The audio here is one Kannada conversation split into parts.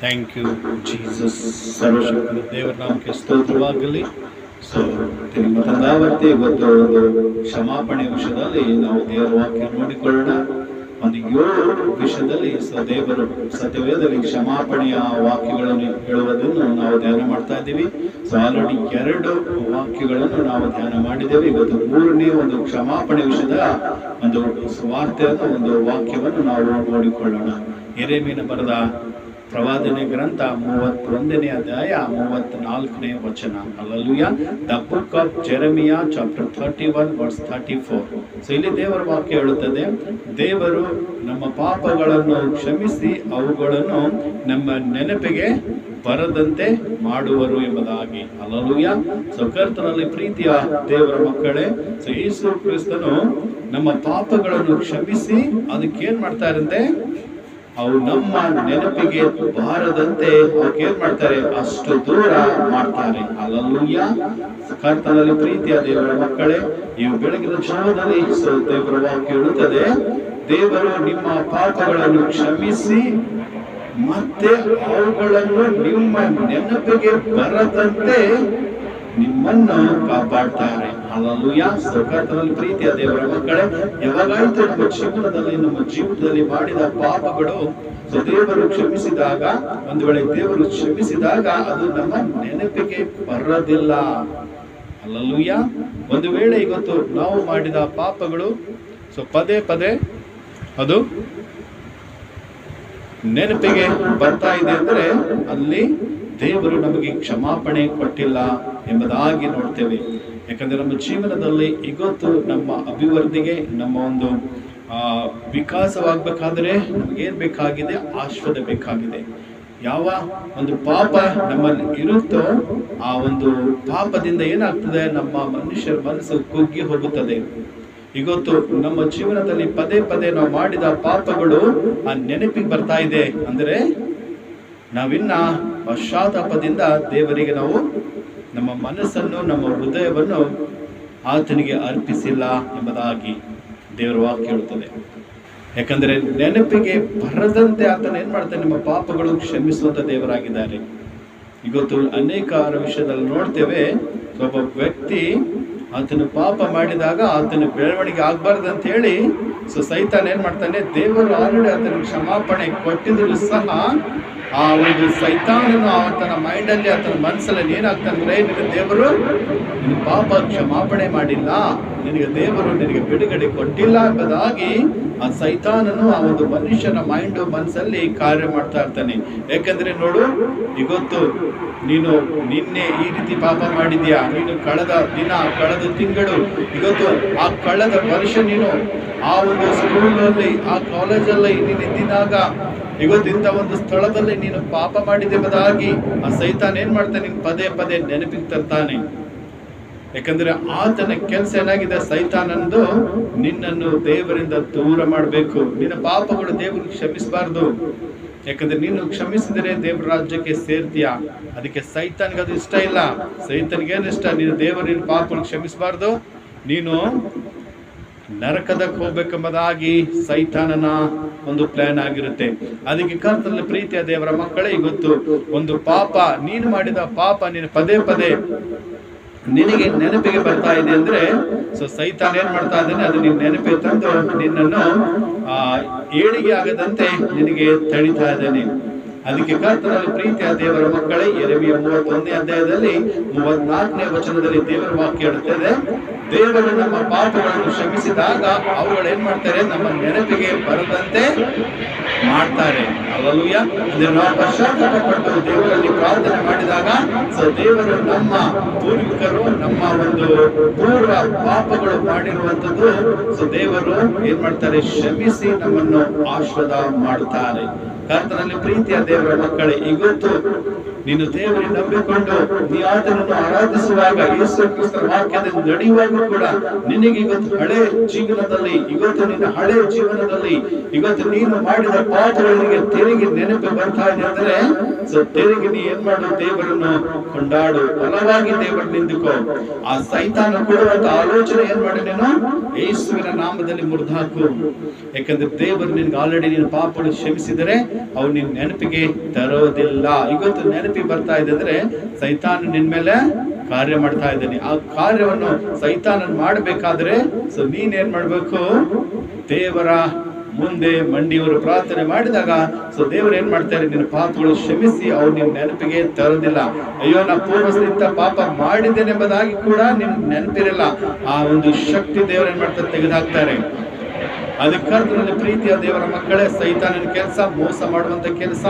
ಥ್ಯಾಂಕ್ ಯು ಜೀಸಸ್ ಸರ್ವಶಕ್ತ ದೇವರ ನಾಮಕ್ಕೆ ಸ್ತೋತ್ರವಾಗಲಿ. ಸೊ ತಂದಾವರ್ತಿ ಇವತ್ತು ಒಂದು ಕ್ಷಮಾಪಣೆ ವಿಷಯದಲ್ಲಿ ನಾವು ದೇವರ ವಾಕ್ಯ ನೋಡಿಕೊಳ್ಳೋಣ. ಒಂದು ಏಳು ವಿಷಯದಲ್ಲಿ ಸ ದೇವರು ಸತ್ಯವೇದದಲ್ಲಿ ಕ್ಷಮಾಪಣೆಯ ವಾಕ್ಯಗಳನ್ನು ಹೇಳುವುದನ್ನು ನಾವು ಧ್ಯಾನ ಮಾಡ್ತಾ ಇದ್ದೀವಿ. ಸೊ ಆಲ್ರೆಡಿ ಎರಡು ವಾಕ್ಯಗಳನ್ನು ನಾವು ಧ್ಯಾನ ಮಾಡಿದ್ದೇವೆ. ಇವತ್ತು ಮೂರನೇ ಒಂದು ಕ್ಷಮಾಪಣೆ ವಿಷಯದ ಒಂದು ಸ್ವಾರ್ಥದ ಒಂದು ವಾಕ್ಯವನ್ನು ನಾವು ನೋಡಿಕೊಳ್ಳೋಣ. ಎರೆಮೀನ ಬರೆದ ಪ್ರವಾದನೆ ಗ್ರಂಥ ಮೂವತ್ತೊಂದನೇ ಅಧ್ಯಾಯ, ಮೂವತ್ನಾಲ್ಕನೇ ವಚನ. Alleluia the book of Jeremiah chapter thirty one verse thirty four so ಇಲ್ಲಿ ದೇವರ ವಾಕ್ಯ ಹೇಳುತ್ತದೆ, ದೇವರು ನಮ್ಮ ಪಾಪಗಳನ್ನು ಕ್ಷಮಿಸಿ, ಅವುಗಳನ್ನು ನಮ್ಮ ನೆನಪಿಗೆ ಬರದಂತೆ ಮಾಡುವರು ಎಂಬುದಾಗಿ. ಅಲ್ಲೂಯ ಸೊ ಕರ್ತನಲ್ಲಿ ಪ್ರೀತಿಯ ದೇವರ ಮಕ್ಕಳೇ ಸೊ ಯೇಸು ಕ್ರಿಸ್ತನು ನಮ್ಮ ಪಾಪಗಳನ್ನು ಕ್ಷಮಿಸಿ ಅದಕ್ಕೆ ಏನ್ ಮಾಡ್ತಾರಂತೆ ಅವು ನಮ್ಮ ನೆನಪಿಗೆ ಬಾರದಂತೆ ಅವ್ರಿಗೆ ಏನ್ ಮಾಡ್ತಾರೆ? ಅಷ್ಟು ದೂರ ಮಾಡ್ತಾರೆ. ಅಲ್ಲೂಯ್ಯ ಕರ್ತನಲ್ಲಿ ಪ್ರೀತಿಯ ದೇವರ ಮಕ್ಕಳೇ, ನೀವು ಬೆಳಗಿನ ಕ್ಷಣದಲ್ಲಿ ದೇವರ ವಾಕ್ಯ ಹೇಳುತ್ತದೆ, ದೇವರು ನಿಮ್ಮ ಪಾಪಗಳನ್ನು ಕ್ಷಮಿಸಿ, ಮತ್ತೆ ಅವುಗಳನ್ನು ನಿಮ್ಮ ನೆನಪಿಗೆ ಬರದಂತೆ ನಿಮ್ಮನ್ನು ಕಾಪಾಡ್ತಾರೆ. ಅಲ್ಲೂಯ ಕರ್ತನಲ್ಲಿ ಪ್ರೀತಿಯ ದೇವರ ಮಕ್ಕಳೇ ಯಾವಾಗಾಯ್ತು ನಮ್ಮ ಜೀವನದಲ್ಲಿ ನಮ್ಮ ಜೀವನದಲ್ಲಿ ಮಾಡಿದ ಪಾಪಗಳು ಸೊ ದೇವರು ಕ್ಷಮಿಸಿದಾಗ, ಒಂದು ವೇಳೆ ದೇವರು ಕ್ಷಮಿಸಿದಾಗ ಅದು ನಮ್ಮ ನೆನಪಿಗೆ ಬರೋದಿಲ್ಲ. ಅಲ್ಲೂಯ ಒಂದು ವೇಳೆ ಇವತ್ತು ನಾವು ಮಾಡಿದ ಪಾಪಗಳು, ಸೊ ಪದೇ ಪದೇ ಅದು ನೆನಪಿಗೆ ಬರ್ತಾ ಇದೆ ಅಂದ್ರೆ, ಅಲ್ಲಿ ದೇವರು ನಮಗೆ ಕ್ಷಮಾಪಣೆ ಕೊಟ್ಟಿಲ್ಲ ಎಂಬುದಾಗಿ ನೋಡ್ತೇವೆ. ಯಾಕಂದ್ರೆ ನಮ್ಮ ಜೀವನದಲ್ಲಿ ಇವತ್ತು ನಮ್ಮ ಅಭಿವೃದ್ಧಿಗೆ, ನಮ್ಮ ಒಂದು ವಿಕಾಸವಾಗಬೇಕಾದ್ರೆ ನಮಗೇನು ಬೇಕಾಗಿದೆ? ಆಶ್ವದ ಬೇಕಾಗಿದೆ. ಯಾವ ಒಂದು ಪಾಪ ನಮ್ಮಲ್ಲಿ ಇರುತ್ತೋ, ಆ ಒಂದು ಪಾಪದಿಂದ ಏನಾಗ್ತದೆ? ನಮ್ಮ ಮನುಷ್ಯರ ಮನಸ್ಸು ಕುಗ್ಗಿ ಹೋಗುತ್ತದೆ. ಇವತ್ತು ನಮ್ಮ ಜೀವನದಲ್ಲಿ ಪದೇ ಪದೇ ನಾವು ಮಾಡಿದ ಪಾಪಗಳು ಆ ನೆನಪಿಗೆ ಬರ್ತಾ ಇದೆ. ಅಂದ್ರೆ ನಾವಿನ್ನ ಪಶ್ಚಾತ್ತಾಪದಿಂದ ದೇವರಿಗೆ ನಾವು ನಮ್ಮ ಮನಸ್ಸನ್ನು, ನಮ್ಮ ಹೃದಯವನ್ನು ಆತನಿಗೆ ಅರ್ಪಿಸಿಲ್ಲ ಎಂಬುದಾಗಿ ದೇವರ ವಾಕ್ಯ ಹೇಳುತ್ತದೆ. ಯಾಕಂದರೆ ನೆನಪಿಗೆ ಬರದಂತೆ ಆತನ ಏನು ಮಾಡ್ತಾನೆ, ನಮ್ಮ ಪಾಪಗಳು ಕ್ಷಮಿಸುವಂತ ದೇವರಾಗಿದ್ದಾರೆ. ಇವತ್ತು ಅನೇಕ ವಿಷಯದಲ್ಲಿ ನೋಡ್ತೇವೆ, ಒಬ್ಬ ವ್ಯಕ್ತಿ ಆತನ ಪಾಪ ಮಾಡಿದಾಗ ಆತನ ಬೆಳವಣಿಗೆ ಆಗಬಾರ್ದು ಅಂತ ಹೇಳಿ, ಸೊ ಸೈತಾನ ಏನು ಮಾಡ್ತಾನೆ, ದೇವರು ಆಲ್ರೆಡಿ ಆತನ ಕ್ಷಮಾಪಣೆ ಕೊಟ್ಟಿದ್ರು ಸಹ ಆ ಒಂದು ಸೈತಾನನು ಆತನ ಮೈಂಡ್ ಅಲ್ಲಿ ಆತನ ಮನಸ್ಸಲ್ಲಿ ಏನಾಗ್ತಂದ್ರೆ ನಿನಗೆ ದೇವರು ನಿನ್ನ ಪಾಪ ಕ್ಷಮಾಪಣೆ ಮಾಡಿಲ್ಲ, ನಿನಗೆ ದೇವರು ನಿನಗೆ ಬಿಡುಗಡೆ ಕೊಟ್ಟಿಲ್ಲ ಎಂಬುದಾಗಿ ಆ ಸೈತಾನನು ಆ ಒಂದು ಮನುಷ್ಯನ ಮೈಂಡ್, ಮನಸ್ಸಲ್ಲಿ ಕಾರ್ಯ ಮಾಡ್ತಾ ಇರ್ತಾನೆ. ಯಾಕಂದ್ರೆ ನೋಡು, ಇವತ್ತು ನೀನು ನಿನ್ನೆ ಈ ರೀತಿ ಪಾಪ ಮಾಡಿದ್ಯಾ? ನೀನು ಕಳೆದ ದಿನ, ಕಳೆದ ತಿಂಗಳು, ಇವತ್ತು ಆ ಕಳೆದ ವರ್ಷ ನೀನು ಆ ಒಂದು ಸ್ಕೂಲಲ್ಲಿ ಆ ಕಾಲೇಜಲ್ಲಿ ನೀನು ಇದ್ದಿದ್ದಾಗ ಇವತ್ತು ಇಂಥ ಒಂದು ಸ್ಥಳದಲ್ಲಿ ನೀನು ಪಾಪ ಮಾಡಿದೆಂಬುದಾಗಿ ಆ ಸೈತಾನ ಏನು ಮಾಡ್ತಾನೆ? ನೀನು ಪದೇ ಪದೇ ನೆನಪಿಗೆ ತರ್ತಾನೆ ಯಾಕಂದ್ರೆ ಆತನ ಕೆಲಸ ಏನಾಗಿದೆ? ಸೈತಾನಂದು ನಿನ್ನನ್ನು ದೇವರಿಂದ ದೂರ ಮಾಡಬೇಕು. ನಿನ್ನ ಪಾಪಗಳು ದೇವರಿಗೆ ಕ್ಷಮಿಸಬಾರ್ದು. ಯಾಕಂದ್ರೆ ನೀನು ಕ್ಷಮಿಸಿದರೆ ದೇವರ ರಾಜ್ಯಕ್ಕೆ ಸೇರ್ತೀಯ? ಅದಕ್ಕೆ ಸೈತಾನ್ಗೆ ಅದು ಇಷ್ಟ ಇಲ್ಲ. ಸೈತನ್ಗೆ ಏನು ಇಷ್ಟ? ನೀನು ನಿನ್ನ ಪಾಪಗಳು ಕ್ಷಮಿಸಬಾರ್ದು. ನೀನು ನರಕದಕ್ಕೆ ಹೋಗ್ಬೇಕೆಂಬುದಾಗಿ ಸೈತಾನನ ಒಂದು ಪ್ಲಾನ್ ಆಗಿರುತ್ತೆ. ಅದಕ್ಕೆ ಕರ್ತನಲ್ಲಿ ಪ್ರೀತಿಯ ದೇವರ ಮಕ್ಕಳೇ ಇವತ್ತು ಒಂದು ಪಾಪ, ನೀನು ಮಾಡಿದ ಪಾಪ ನೀನು ಪದೇ ಪದೇ ನಿನಗೆ ನೆನಪಿಗೆ ಬರ್ತಾ ಇದೆ ಅಂದ್ರೆ ಸೊ ಸೈತಾನ ಏನ್ ಮಾಡ್ತಾ ಇದ್ದಾನೆ, ಅದು ನಿನ್ ನೆನಪಿಗೆ ತಂದು ನಿನ್ನನ್ನು, ಆ, ಏಳಿಗೆ ಆಗದಂತೆ ನಿನಗೆ ತಡಿತಾ ಇದ್ದಾನೆ. ಅದಕ್ಕೆ ಕರ್ತನಲ್ಲಿ ಪ್ರೀತಿಯ ದೇವರ ಮಕ್ಕಳೇ ಎರವಿಯ ಮೂವತ್ತೊಂದನೇ ಅಧ್ಯಾಯದಲ್ಲಿ ಮೂವತ್ನಾಲ್ಕನೇ ವಚನದಲ್ಲಿ ದೇವರ ವಾಕ್ಯ ಹೇಳುತ್ತದೆ ದೇವರು ನಮ್ಮ ಪಾಪಗಳನ್ನು ಕ್ಷಮಿಸಿದಾಗ ಅವುಗಳು ಏನ್ ಮಾಡ್ತಾರೆ? ನಮ್ಮ ನೆನಪಿಗೆ ಬರದಂತೆ ಮಾಡ್ತಾರೆ. ಅಲ್ಲೂಯ್ಯ ಅಂದ್ರೆ ನಾವು ದೇವರಲ್ಲಿ ಪ್ರಾರ್ಥನೆ ಮಾಡಿದಾಗ ಸೊ ದೇವರು ನಮ್ಮ ಪೂರ್ವಿಕರು, ನಮ್ಮ ಒಂದು ಪೂರ್ವ ಪಾಪಗಳು ಮಾಡಿರುವಂತದ್ದು ಸೊ ದೇವರು ಏನ್ ಮಾಡ್ತಾರೆ? ಕ್ಷಮಿಸಿ ನಮ್ಮನ್ನು ಆಶ್ರದ ಮಾಡುತ್ತಾರೆ. ಕರ್ತನಲ್ಲಿ ಪ್ರೀತಿಯ ದೇವರ ಮಕ್ಕಳೇ ಇವತ್ತು ನೀನು ದೇವರಿಗೆ ನಂಬಿಕೊಂಡು ನೀ ಆತನನ್ನು ಆರಾಧಿಸುವಾಗ ಯೇಸು ಕ್ರಿಸ್ತರ ವಾಕ್ಯದಲ್ಲಿ ನಡೆಯುವಾಗ ಕೂಡ ನಿನಗೆ ಇವತ್ತು ಹಳೆ ಜೀವನದಲ್ಲಿ, ಇವತ್ತು ನಿನ್ನ ಹಳೆ ಜೀವನದಲ್ಲಿ, ಇವತ್ತು ನೀನು ಮಾಡಿದ ಪಾತ್ರಗಳಿಗೆ ತೆರಿಗೆ ನೆನಪು ಬರ್ತಾ ಇದೆ ಅಂದ್ರೆ, ಸೊ ತೆರಿಗೆ ನೀ ಏನ್ ಮಾಡು, ದೇವರನ್ನು ಕೊಂಡಾಡು. ಬಲವಾಗಿ ದೇವರು ನಿಂದುಕೋ. ಆ ಸೈತಾನ ಕೊಡುವಂತ ಆಲೋಚನೆ ಏನ್ ಮಾಡಿ ನೀನು? ಯೇಸುವಿನ ನಾಮದಲ್ಲಿ ಮುರಿದಾಕು ಯಾಕಂದ್ರೆ ದೇವರು ನಿನ್ಗೆ ಆಲ್ರೆಡಿ ನೀನು ಪಾಪಗಳು ಕ್ಷಮಿಸಿದರೆ ಅವನು ನಿನ್ ನೆನಪಿಗೆ ತರೋದಿಲ್ಲ. ಇವತ್ತು ನೆನಪಿಗೆ ಬರ್ತಾ ಇದೆ ಅಂದ್ರೆ ಸೈತಾನ ನಿನ್ಮೇಲೆ ಕಾರ್ಯ ಮಾಡ್ತಾ ಇದ್ದಾನೆ. ಆ ಕಾರ್ಯವನ್ನು ಸೈತಾನ ಮಾಡಬೇಕಾದ್ರೆ ಸೊ ನೀನ್ ಏನ್ ಮಾಡ್ಬೇಕು? ದೇವರ ಮುಂದೆ ಮಂಡಿಯವರು ಪ್ರಾರ್ಥನೆ ಮಾಡಿದಾಗ ಸೊ ದೇವರು ಏನ್ ಮಾಡ್ತಾರೆ ನಿನ್ನ ಪಾಪಗಳು ಕ್ಷಮಿಸಿ, ಅವ್ರು ನಿನ್ ನೆನಪಿಗೆ ತರೋದಿಲ್ಲ. ಅಯ್ಯೋ, ನಾ ಪೂರ್ವಸ್ಥಿತ ಪಾಪ ಮಾಡಿದ್ದೇನೆಂಬುದಾಗಿ ಕೂಡ ನಿನ್ ನೆನಪಿರಲ್ಲ. ಆ ಒಂದು ಶಕ್ತಿ ದೇವರು ಏನ್ ಮಾಡ್ತಾರೆ? ಅದಕ್ಕರ್ಥದಲ್ಲಿ ಪ್ರೀತಿಯ ದೇವರ ಮಕ್ಕಳೇ, ಸೈತಾನನ ಕೆಲಸ, ಮೋಸ ಮಾಡುವಂತ ಕೆಲಸ,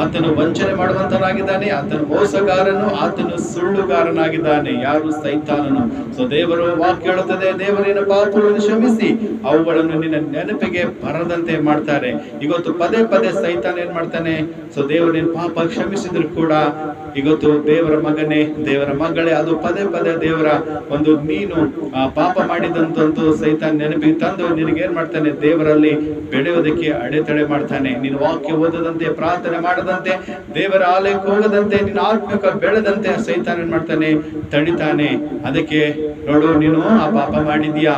ಆತನು ವಂಚನೆ ಮಾಡುವಂತನಾಗಿದ್ದಾನೆ, ಆತನು ಮೋಸಗಾರನು, ಆತನು ಸುಳ್ಳುಗಾರನಾಗಿದ್ದಾನೆ. ಯಾರು ಸೈತಾನನು? ಸೊ ದೇವರು ವಾಕ್ಯ ಹೇಳುತ್ತದೆ ದೇವರಿನ ಪಾತ್ರವನ್ನು ಕ್ಷಮಿಸಿ. ಅವುಗಳನ್ನು ನಿನ್ನ ನೆನಪಿಗೆ ಬರದಂತೆ ಮಾಡ್ತಾರೆ. ಇವತ್ತು ಪದೇ ಪದೇ ಸೈತಾನ ಏನ್ ಮಾಡ್ತಾನೆ? ಸೊ ದೇವರಿನ ಪಾಪ ಕ್ಷಮಿಸಿದ್ರು ಕೂಡ ಇವತ್ತು ದೇವರ ಮಗನೇ, ದೇವರ ಮಗಳೇ, ಅದು ಪದೇ ಪದೇ ದೇವರ ಒಂದು ನೀನು ಆ ಪಾಪ ಮಾಡಿದಂತಂತೂ ಸೈತಾನ್ ನೆನಪಿಗೆ ತಂದು ನಿನಗೇನ್ ಮಾಡ್ತಾನೆ? ದೇವರಲ್ಲಿ ಬೆಳೆಯೋದಕ್ಕೆ ಅಡೆತಡೆ ಮಾಡ್ತಾನೆ. ನಿನ್ನ ವಾಕ್ಯ ಓದದಂತೆ, ಪ್ರಾರ್ಥನೆ ಮಾಡದಂತೆ, ದೇವರ ಆಲಯಕ್ಕೆ ಹೋಗದಂತೆ, ನಿನ್ನ ಆತ್ಮಿಕ ಬೆಳೆದಂತೆ ಸೈತಾನ ಏನ್ ಮಾಡ್ತಾನೆ, ತಡಿತಾನೆ. ಅದಕ್ಕೆ ನೋಡು, ನೀನು ಆ ಪಾಪ ಮಾಡಿದ್ಯಾ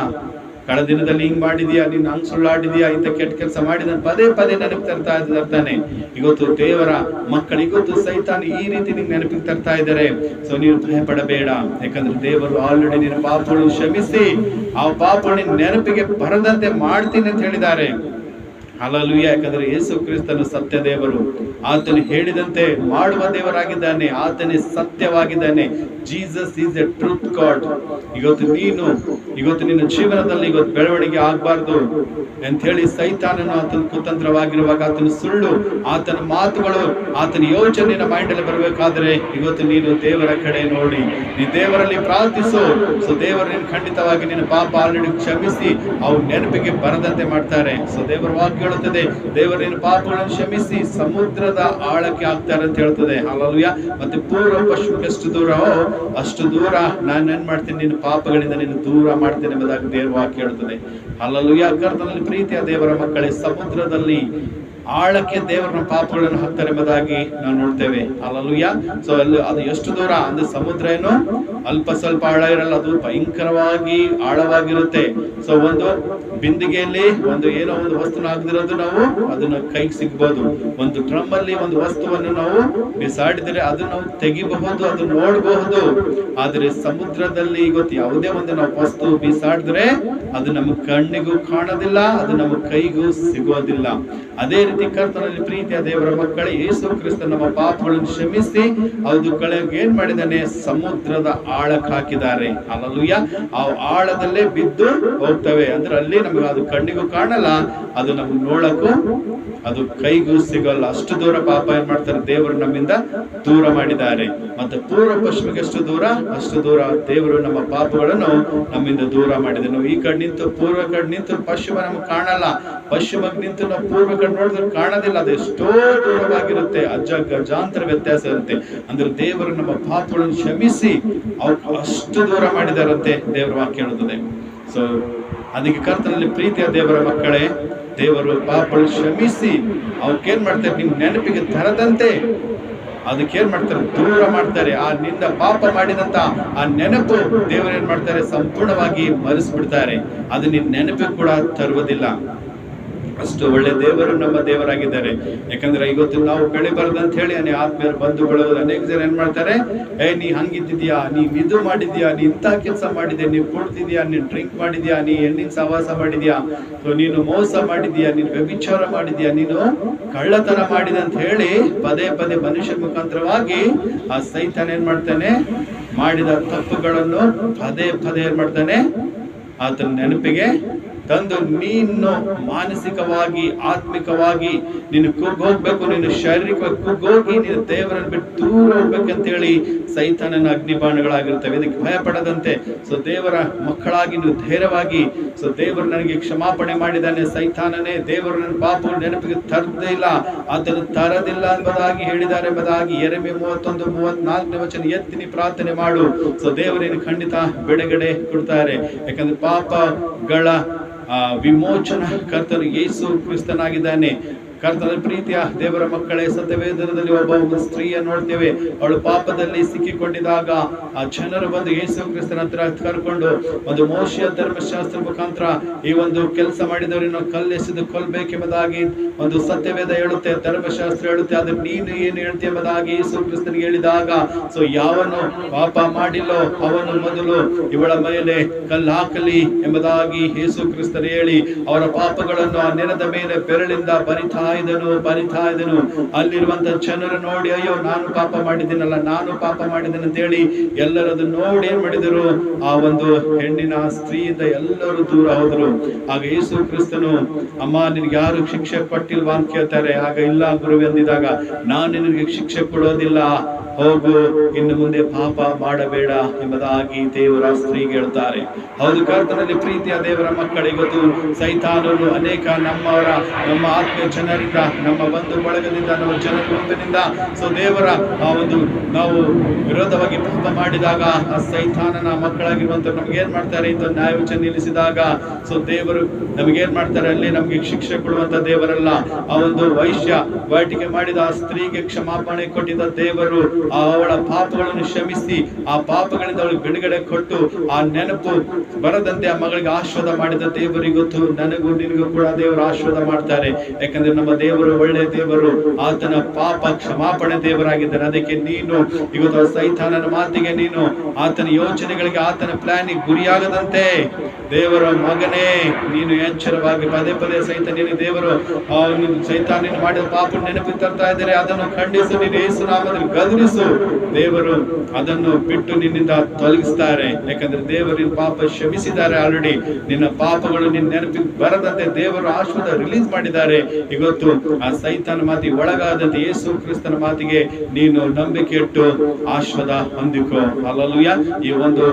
ಕಳ ದಿನದಲ್ಲಿ ಹಿಂಗ್ ಮಾಡಿದ್ಯಾ ನೀನ್ ಹಂಗ್ ಸುಳ್ಳಾಡಿದ್ಯಾ ಇಂಥ ಕೆಟ್ಟ ಕೆಲಸ ಮಾಡಿದ ಪದೇ ಪದೇ ನೆನಪು ತರ್ತಾ ತರ್ತಾನೆ ಇವತ್ತು ದೇವರ ಮಕ್ಕಳು, ಇವತ್ತು ಸೈತಾನ ಈ ರೀತಿ ನಿಂಗೆ ನೆನಪಿಗೆ ತರ್ತಾ ಇದ್ದಾರೆ. ಸೊ ನೀನು ಭಯ ಪಡಬೇಡ ಯಾಕಂದ್ರೆ ದೇವರು ಆಲ್ರೆಡಿ ನಿನ್ನ ಪಾಪಗಳು ಕ್ಷಮಿಸಿ, ಆ ಪಾಪ ನಿನ್ನ ನೆನಪಿಗೆ ಬರದಂತೆ ಮಾಡ್ತೀನಿ ಅಂತ ಹೇಳಿದ್ದಾರೆ. ಹಲಲುಯ್ಯ ಯಾಕಂದ್ರೆ ಯೇಸು ಕ್ರಿಸ್ತನ ಸತ್ಯ ದೇವರು ಆತನು ಹೇಳಿದಂತೆ ಮಾಡುವ ದೇವರಾಗಿದ್ದಾನೆ, ಆತನೇ ಸತ್ಯವಾಗಿದ್ದಾನೆ. Jesus is a truth God. ಇವತ್ತು ನೀನು, ಇವತ್ತು ನಿನ್ನ ಜೀವನದಲ್ಲಿ ಇವತ್ತು ಬೆಳವಣಿಗೆ ಆಗ್ಬಾರ್ದು ಅಂತ ಹೇಳಿ ಸೈತಾನನು ಆತನ ಕುತಂತ್ರವಾಗಿರುವಾಗ ಆತನ ಸುಳ್ಳು, ಆತನ ಮಾತುಗಳು, ಆತನ ಯೋಚನೆ ನಿನ್ನ ಮೈಂಡ್ ಅಲ್ಲಿ ಬರಬೇಕಾದ್ರೆ ಇವತ್ತು ನೀನು ದೇವರ ಕಡೆ ನೋಡಿ. ನೀ ದೇವರಲ್ಲಿ ಪ್ರಾರ್ಥಿಸು. ಸೊ ದೇವರು ನೀನು ಖಂಡಿತವಾಗಿ ನಿನ್ನ ಪಾಪ ಆಲ್ರೆಡಿ ಕ್ಷಮಿಸಿ ಅವ್ರ ನೆನಪಿಗೆ ಬರದಂತೆ ಮಾಡ್ತಾರೆ. ಸೊ ದೇವರ ವಾಕ್ಯ ಹೇಳುತ್ತದೆ ದೇವರೇನು ಪಾಪಗಳನ್ನು ಕ್ಷಮಿಸಿ ಸಮುದ್ರದ ಆಳಕ್ಕೆ ಆಗ್ತಾರೆ ಅಂತ ಹೇಳ್ತದೆ. ಹಾಲಲ್ಯ ಮತ್ತೆ ಪೂರ್ವ ಪಶ್ಚಿಮಕ್ಕೆ ಎಷ್ಟು ದೂರವೋ ಅಷ್ಟು ದೂರ. ನಾನು ಏನ್ ಮಾಡ್ತೀನಿ? ನಿನ್ನ ಪಾಪಗಳಿಂದ ನಿನ್ನ ದೂರ ಮಾಡ್ತೇನೆ ಎಂಬುದಾಗಿ ದೇವರ ವಾಕ್ಯ ಹೇಳ್ತದೆ. ಹಲಲುಯ ಕರ್ತನಲ್ಲಿ ಪ್ರೀತಿಯ ದೇವರ ಮಕ್ಕಳೇ, ಸಮುದ್ರದಲ್ಲಿ ಆಳಕ್ಕೆ ದೇವರನ್ನ ಪಾಪಗಳನ್ನು ಹಾಕ್ತಾರೆ ಎಂಬುದಾಗಿ ನಾವು ನೋಡ್ತೇವೆ. ಅಲ್ಲೂಯ್ಯ ಸೊ ಅಲ್ಲಿ ಅದು ಎಷ್ಟು ದೂರ? ಅಂದ್ರೆ ಸಮುದ್ರ ಏನು? ಅಲ್ಪ ಸ್ವಲ್ಪ ಆಳ ಇರಲ್ಲ, ಅದು ಭಯಂಕರವಾಗಿ ಆಳವಾಗಿರುತ್ತೆ. ಸೊ ಒಂದು ಬಿಂದಿಗೆಯಲ್ಲಿ ಒಂದು ಏನೋ ಒಂದು ವಸ್ತುನ ಆಗದಿರೋದು ನಾವು ಅದನ್ನ ಕೈಗೆ ಸಿಗ್ಬೋದು. ಒಂದು ಡ್ರಮ್ ಅಲ್ಲಿ ಒಂದು ವಸ್ತುವನ್ನು ನಾವು ಬಿಸಾಡಿದರೆ ಅದು ನಾವು ತೆಗಿಬಹುದು ಅದು ನೋಡಬಹುದು. ಆದ್ರೆ ಸಮುದ್ರದಲ್ಲಿ ಇವತ್ತು ಯಾವುದೇ ಒಂದು ನಾವು ವಸ್ತು ಬಿಸಾಡಿದ್ರೆ ಅದು ನಮ್ಮ ಕಣ್ಣಿಗೂ ಕಾಣೋದಿಲ್ಲ, ಅದು ನಮ್ಮ ಕೈಗೂ ಸಿಗೋದಿಲ್ಲ. ಅದೇ ರೀತಿ ಕರ್ತನಲ್ಲಿ ಪ್ರೀತಿಯ ದೇವರ ಮಕ್ಕಳೇ ಯೇಸು ಕ್ರಿಸ್ತ ನಮ್ಮ ಪಾಪಗಳನ್ನು ಕ್ಷಮಿಸಿ ಅದು ಕಳೆಗೆ ಏನ್ ಮಾಡಿದಾನೆ ಸಮುದ್ರದ ಆಳಕ್ಕೆ ಹಾಕಿದ್ದಾರೆ. ಅಲ್ಲೂಯ್ಯ ಆ ಆಳದಲ್ಲೇ ಬಿದ್ದು ಹೋಗ್ತವೆ. ಅಂದ್ರೆ ಅಲ್ಲಿ ನಮಗೆ ಅದು ಕಣ್ಣಿಗೂ ಕಾಣಲ್ಲ, ಅದು ನಮ್ಗೆ ನೋಡಕ್ಕೂ ಅದು ಕೈಗೂ ಸಿಗಲ್ಲ. ಅಷ್ಟು ದೂರ ಪಾಪ ಏನ್ ಮಾಡ್ತಾರೆ? ದೇವರು ನಮ್ಮಿಂದ ದೂರ ಮಾಡಿದ್ದಾರೆ. ಮತ್ತೆ ಪೂರ್ವ ಪಶ್ಚಿಮಕ್ಕೆ ಎಷ್ಟು ದೂರ? ಅಷ್ಟು ದೂರ ದೇವರು ನಮ್ಮ ಪಾಪಗಳನ್ನು ನಮ್ಮಿಂದ ದೂರ ಮಾಡಿದೆ. ನಾವು ಈ ಕಡೆ ನಿಂತು, ಪೂರ್ವ ಕಡೆ ನಿಂತು ಪಶ್ಚಿಮ ನಮ್ಗೆ ಕಾಣಲ್ಲ. ಪಶ್ಚಿಮಕ್ಕೆ ನಿಂತು ನಾವು ಪೂರ್ವ ಕಡೆ ನೋಡಿದ್ರೆ ಕಾಣೋದಿಲ್ಲ. ಅದು ಎಷ್ಟೋ ದೂರವಾಗಿರುತ್ತೆ. ಅಜ್ಜ ಗಜಾಂತರ ವ್ಯತ್ಯಾಸ ಇರುತ್ತೆ ಅಂದ್ರೆ ದೇವರು ನಮ್ಮ ಪಾಪಗಳನ್ನು ಕ್ಷಮಿಸಿ ಅಷ್ಟು ದೂರ ಮಾಡಿದಾರಂತೆ ದೇವರ ವಾಕ್ಯ ಹೇಳುತ್ತದೆ. ಸೊ ಅದಕ್ಕೆ ಕರ್ತನಲ್ಲಿ ಪ್ರೀತಿಯ ದೇವರ ಮಕ್ಕಳೇ, ದೇವರು ಪಾಪಗಳು ಕ್ಷಮಿಸಿ. ಅವಕ್ಕೇನು ಮಾಡ್ತಾರೆ? ನಿಮ್ಮ ನೆನಪಿಗೆ ತರದಂತೆ ಅದಕ್ಕೆ ಏನ್ ಮಾಡ್ತಾರೆ? ದೂರ ಮಾಡ್ತಾರೆ. ಆ ನಿಂದ ಪಾಪ ಮಾಡಿದಂತ ಆ ನೆನಪು ದೇವರು ಏನ್ ಮಾಡ್ತಾರೆ? ಸಂಪೂರ್ಣವಾಗಿ ಮರೆಸ್ಬಿಡ್ತಾರೆ. ಅದು ನಿನ್ನ ನೆನಪಿಗೆ ಕೂಡ ತರುವುದಿಲ್ಲ. ಅಷ್ಟು ಒಳ್ಳೆ ದೇವರು ನಮ್ಮ ದೇವರಾಗಿದ್ದಾರೆ. ಯಾಕಂದ್ರೆ ಇವತ್ತು ನಾವು ಬೆಳಿಬಾರ್ದು ಅಂತ ಹೇಳಿ ಅನೇ ಆತ್ಮೀಯರು ಬಂಧುಗಳು ಅನೇಕ ಜನ ಏನ್ ಮಾಡ್ತಾರೆ, ಏ, ನೀ ಹಂಗಿದ್ದಿದ್ಯಾ? ನೀ ಇದು ಮಾಡಿದ್ಯಾ? ನೀ ಇಂಥ ಕೆಲಸ ಮಾಡಿದ್ಯಾ? ನೀ ಕೊಡ್ತಿದ್ಯಾ? ನೀನ್ ಡ್ರಿಂಕ್ ಮಾಡಿದ್ಯಾ? ನೀ ಹೆಣ್ಣಿನ ಸಹವಾಸ ಮಾಡಿದ್ಯಾ? ಸೊ ನೀನು ಮೋಸ ಮಾಡಿದ್ಯಾ? ನೀನು ವ್ಯಭಿಚಾರ ಮಾಡಿದ್ಯಾ? ನೀನು ಕಳ್ಳತನ ಮಾಡಿದೆ ಅಂತ ಹೇಳಿ ಪದೇ ಪದೇ ಮನುಷ್ಯ ಮುಖಾಂತರವಾಗಿ ಆ ಸೈತಾನ ಏನ್ ಮಾಡ್ತಾನೆ, ಮಾಡಿದ ತಪ್ಪುಗಳನ್ನು ಪದೇ ಪದೇ ಏನ್ ಮಾಡ್ತಾನೆ, ಆತನ ನೆನಪಿಗೆ ತಂದು ನೀನು ಮಾನಸಿಕವಾಗಿ, ಆತ್ಮಿಕವಾಗಿ ನೀನು ಕುಗ್ಗೋಗ್ಬೇಕು ನೀನು ಶಾರೀರಿಕವಾಗಿ ಕುಗ್ಗೋಗಿ ನೀನು ದೇವರನ್ನು ಬಿಟ್ಟು ದೂರ ಹೋಗ್ಬೇಕಂತೇಳಿ ಸೈತಾನನ ಅಗ್ನಿಬಾಣಗಳಾಗಿರ್ತವೆ ಇದಕ್ಕೆ ಭಯ ಪಡದಂತೆ. ಸೊ ದೇವರ ಮಕ್ಕಳಾಗಿ ನೀವು ಧೈರ್ಯವಾಗಿ, ಸೊ ದೇವರು ನನಗೆ ಕ್ಷಮಾಪಣೆ ಮಾಡಿದ್ದಾನೆ. ಸೈತಾನನೇ, ದೇವರು ನನ್ನ ಪಾಪ ನೆನಪಿಗೆ ತರದೇ ಇಲ್ಲ. ಅದನ್ನು ತರದಿಲ್ಲ ಎಂಬುದಾಗಿ ಹೇಳಿದ್ದಾರೆ ಎಂಬುದಾಗಿ ಎರಮೆ ಮೂವತ್ತೊಂದು, ಮೂವತ್ನಾಲ್ಕನೇ ವಚನ ಎತ್ತಿನಿ ಪ್ರಾರ್ಥನೆ ಮಾಡು. ಸೊ ದೇವರೇನು ಖಂಡಿತ ಬಿಡುಗಡೆ ಕೊಡ್ತಾರೆ. ಯಾಕಂದ್ರೆ ಪಾಪಗಳ ವಿಮೋಚನ ಕರ್ತನು ಯೇಸು ಕ್ರಿಸ್ತನಾಗಿದ್ದಾನೆ. ಕರ್ತನ ಪ್ರೀತಿಯ ದೇವರ ಮಕ್ಕಳೇ ಸತ್ಯವೇದನದಲ್ಲಿ ಒಬ್ಬ ಒಂದು ಸ್ತ್ರೀಯ ನೋಡ್ತೇವೆ. ಅವಳು ಪಾಪದಲ್ಲಿ ಸಿಕ್ಕಿಕೊಂಡಿದಾಗ ಆ ಜನರು ಬಂದು ಯೇಸು ಕ್ರಿಸ್ತನ ಹತ್ರ ಕರ್ಕೊಂಡು ಒಂದು ಮೋಶಿಯ ಧರ್ಮಶಾಸ್ತ್ರ ಮುಖಾಂತರ ಈ ಒಂದು ಕೆಲಸ ಮಾಡಿದವರನ್ನು ಕಲ್ಲೆಸೆದು ಕೊಲ್ಬೇಕೆಂಬುದಾಗಿ ಒಂದು ಸತ್ಯವೇದ ಹೇಳುತ್ತೆ, ಧರ್ಮಶಾಸ್ತ್ರ ಹೇಳುತ್ತೆ. ಆದ್ರೆ ನೀನು ಏನು ಹೇಳ್ತೀಯ ಎಂಬುದಾಗಿ ಯೇಸು ಕ್ರಿಸ್ತನಿಗೆ ಹೇಳಿದಾಗ, ಸೊ ಯಾವನು ಪಾಪ ಮಾಡಿಲ್ಲೋ, ಅವನು ಮೊದಲು ಇವಳ ಮೇಲೆ ಕಲ್ಲು ಹಾಕಲಿ ಎಂಬುದಾಗಿ ಯೇಸು ಕ್ರಿಸ್ತರು ಹೇಳಿ, ಅವರ ಪಾಪಗಳನ್ನು ಆ ನೆಲದ ಮೇಲೆ ಬೆರಳಿಂದ ಬರಿತಾ ಇದ್ದನು ಬರಿತಾ ಇದ್ದನು ಅಲ್ಲಿರುವಂತ ಜನರು ನೋಡಿ, ಅಯ್ಯೋ, ನಾನು ಪಾಪ ಮಾಡಿದ್ದೀನಲ್ಲ, ನಾನು ಪಾಪ ಮಾಡಿದ್ದೇನೆ ಅಂತ ಹೇಳಿ ಎಲ್ಲರದು ನೋಡಿ ಏನ್ ಮಾಡಿದರು? ಆ ಒಂದು ಹೆಣ್ಣಿನ ಸ್ತ್ರೀಯಿಂದ ಎಲ್ಲರೂ ದೂರ ಹೋದರು. ಆಗ ಯೇಸು ಕ್ರಿಸ್ತನು, ಅಮ್ಮ, ನಿನ್ಗೆ ಯಾರು ಶಿಕ್ಷೆ ಕೊಟ್ಟಿಲ್ವಾ? ಅಂತ ಕೇಳ್ತಾರೆ. ಆಗ, ಇಲ್ಲ ಗುರು ಎಂದಿದಾಗ ನಾನು ನಿನಗೆ ಶಿಕ್ಷೆ ಕೊಡೋದಿಲ್ಲ. ಹೋಗು, ಇನ್ನು ಮುಂದೆ ಪಾಪ ಮಾಡಬೇಡ ಎಂಬುದಾಗಿ ದೇವರ ಸ್ತ್ರೀಗೆ ಹೇಳ್ತಾರೆ. ಹೌದು, ಕರ್ತನಲ್ಲಿ ಪ್ರೀತಿಯ ದೇವರ ಮಕ್ಕಳಿಗೆ ಸೈತಾನನು ಅನೇಕ ನಮ್ಮವರ, ನಮ್ಮ ಆತ್ಮೀಯ ಜನರಿಂದ ನಮ್ಮ ಬಂಧು ಬಳಗದಿಂದ, ನಮ್ಮ ಜನ ಗುಂಪಿನಿಂದ ಸೊ ದೇವರ ಆ ಒಂದು ನಾವು ವಿರೋಧವಾಗಿ ಪಾಪ ಮಾಡಿದಾಗ, ಆ ಸೈತಾನನ ಮಕ್ಕಳಾಗಿರುವಂತ ನಮ್ಗೆ ಏನ್ ಮಾಡ್ತಾರೆ? ಅಂತ ನ್ಯಾಯವಿಚಾರ ನಿಲ್ಲಿಸಿದಾಗ ಸೊ ದೇವರು ನಮ್ಗೆ ಏನ್ ಮಾಡ್ತಾರೆ? ಅಲ್ಲಿ ನಮ್ಗೆ ಶಿಕ್ಷೆ ಕೊಡುವಂತ ದೇವರಲ್ಲ. ಆ ಒಂದು ವೈಶ್ಯ ವಾಟಿಕೆ ಮಾಡಿದ ಆ ಸ್ತ್ರೀಗೆ ಕ್ಷಮಾಪಣೆ ಕೊಟ್ಟಿದ ದೇವರು ಅವಳ ಪಾಪಗಳನ್ನು ಶ್ರಮಿಸಿ ಆ ಪಾಪಗಳಿಂದ ಅವಳಿಗೆ ಬಿಡುಗಡೆ ಕೊಟ್ಟು, ಆ ನೆನಪು ಬರದಂತೆ ಆ ಮಗಳಿಗೆ ಆಶ್ವಾದ ಮಾಡಿದ ದೇವರಿಗೊತ್ತು ನನಗೂ ನಿನಗೂ ಕೂಡ ದೇವರು ಆಶ್ವಾದ ಮಾಡ್ತಾರೆ. ಯಾಕಂದ್ರೆ ನಮ್ಮ ದೇವರು ಒಳ್ಳೆ ದೇವರು. ಆತನ ಪಾಪ ಕ್ಷಮಾಪಣೆ ದೇವರಾಗಿದ್ದಾನೆ ಅದಕ್ಕೆ ನೀನು, ಇವತ್ತು ಸೈತಾನನ ಮಾತಿಗೆ ನೀನು, ಆತನ ಯೋಚನೆಗಳಿಗೆ ಆತನ ಪ್ಲಾನ್ ಗುರಿಯಾಗದಂತೆ. ದೇವರ ಮಗನೇ, ನೀನು ಎಚ್ಚರವಾಗಿ ಪದೇ ಪದೇ ಸಹಿತ ನೀನು ದೇವರು ಸೈತಾನ ಮಾಡಿದ ಪಾಪ ನೆನಪು ತರ್ತಾ ಇದ್ದಾರೆ ಅದನ್ನು ಖಂಡಿಸು, ನೀನು ಏಸು ನಾಮದಲ್ಲಿ ಗದರಿಸು. ದೇವರು ಅದನ್ನು ಬಿಟ್ಟು ನಿನ್ನಿಂದ ತೊಲಗಿಸ್ತಾರೆ. ಯಾಕಂದ್ರೆ ದೇವರು ನಿನ್ನ ಪಾಪ ಕ್ಷಮಿಸಿದ್ದಾರೆ ಆಲ್ರೆಡಿ ನಿನ್ನ ಪಾಪಗಳು ನಿನ್ನ ನೆನಪಿಗೆ ಬರದಂತೆ ದೇವರು ಆಶ್ರದ ರಿಲೀಸ್ ಮಾಡಿದ್ದಾರೆ. ಆ ಸೈತಾನ ಮಾತಿ ಒಳಗಾದಂತೆ ಯೇಸು ಕ್ರಿಸ್ತನ ಮಾತಿಗೆ ನೀನು ನಂಬಿಕೆ ಇಟ್ಟು ಆಶ್ವದ ಹೊಂದಿಕೋ. ಅಲ್ಲೂಯ ಈ ಒಂದು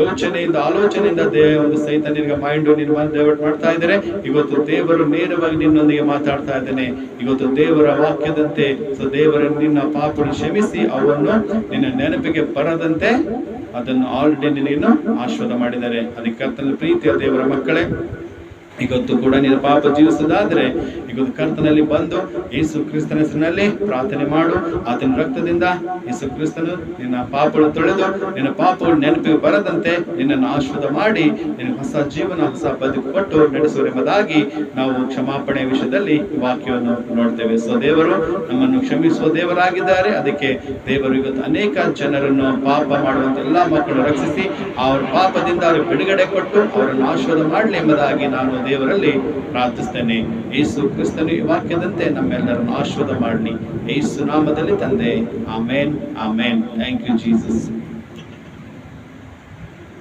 ಯೋಚನೆಯಿಂದ, ಆಲೋಚನೆಯಿಂದ ದೇ ಒಂದು ಸೈತಾನಿಗೆ ಮೈಂಡ್ ನಿನ್ನ ಡೈವರ್ಟ್ ಮಾಡ್ತಾ ಇದ್ದಾರೆ, ಇವತ್ತು ದೇವರು ನೇರವಾಗಿ ನಿನ್ನೊಂದಿಗೆ ಮಾತಾಡ್ತಾ ಇದ್ದಾನೆ. ಇವತ್ತು ದೇವರ ವಾಕ್ಯದಂತೆ, ಸೊ ದೇವರ, ನಿನ್ನ ಪಾಪವನ್ನು ಕ್ಷಮಿಸಿ ಅವನ್ನು ನಿನ್ನ ನೆನಪಿಗೆ ಬರದಂತೆ ಅದನ್ನು ಆಲ್ರೆಡಿ ನೀನು ಆಶ್ವಾದ ಮಾಡಿದ್ದಾರೆ. ಅದಕ್ಕೆ ಕರ್ತನ ಪ್ರೀತಿಯ ದೇವರ ಮಕ್ಕಳೇ ಇವತ್ತು ಕೂಡ ನೀನು ಪಾಪ ಜೀವಿಸೋದಾದರೆ ಇವತ್ತು ಕರ್ತನಲ್ಲಿ ಬಂದು ಯೇಸು ಕ್ರಿಸ್ತನ ಹೆಸರಿನಲ್ಲಿ ಪ್ರಾರ್ಥನೆ ಮಾಡು. ಆತನ ರಕ್ತದಿಂದ ಯೇಸು ಕ್ರಿಸ್ತನು ನಿನ್ನ ಪಾಪಗಳು ತೊಳೆದು, ನಿನ್ನ ಪಾಪಗಳು ನೆನಪಿಗೆ ಬರದಂತೆ ನಿನ್ನನ್ನು ಆಶ್ವಾದ ಮಾಡಿ, ನಿನ್ನ ಹೊಸ ಜೀವನ, ಹೊಸ ಬದುಕು ಕೊಟ್ಟು ನಡೆಸುವರೆಂಬುದಾಗಿ ನಾವು ಕ್ಷಮಾಪಣೆ ವಿಷಯದಲ್ಲಿ ವಾಕ್ಯವನ್ನು ನೋಡ್ತೇವೆ. ಸೊ ದೇವರು ನಮ್ಮನ್ನು ಕ್ಷಮಿಸುವ ದೇವರಾಗಿದ್ದಾರೆ. ಅದಕ್ಕೆ ದೇವರು ಇವತ್ತು ಅನೇಕ ಜನರನ್ನು ಪಾಪ ಮಾಡುವಂತ ಎಲ್ಲಾ ಮಕ್ಕಳು ರಕ್ಷಿಸಿ, ಅವರ ಪಾಪದಿಂದ ಅವರು ಬಿಡುಗಡೆ ಕೊಟ್ಟು, ಅವರನ್ನು ಆಶ್ವಾದ ಮಾಡಲಿ ಎಂಬುದಾಗಿ ನಾನು ದೇವರಲ್ಲಿ ಪ್ರಾರ್ಥಿಸ್ತೇನೆ. ಯೇಸು ಕ್ರಿಸ್ತನು ಈ ವಾಕ್ಯದಂತೆ ನಮ್ಮೆಲ್ಲರನ್ನು ಆಶೀರ್ವಾದ ಮಾಡಲಿ. ಯೇಸು ನಾಮದಲ್ಲಿ ತಂದೆ. ಆಮೇನ್ ಆಮೇನ್. Thank you Jesus.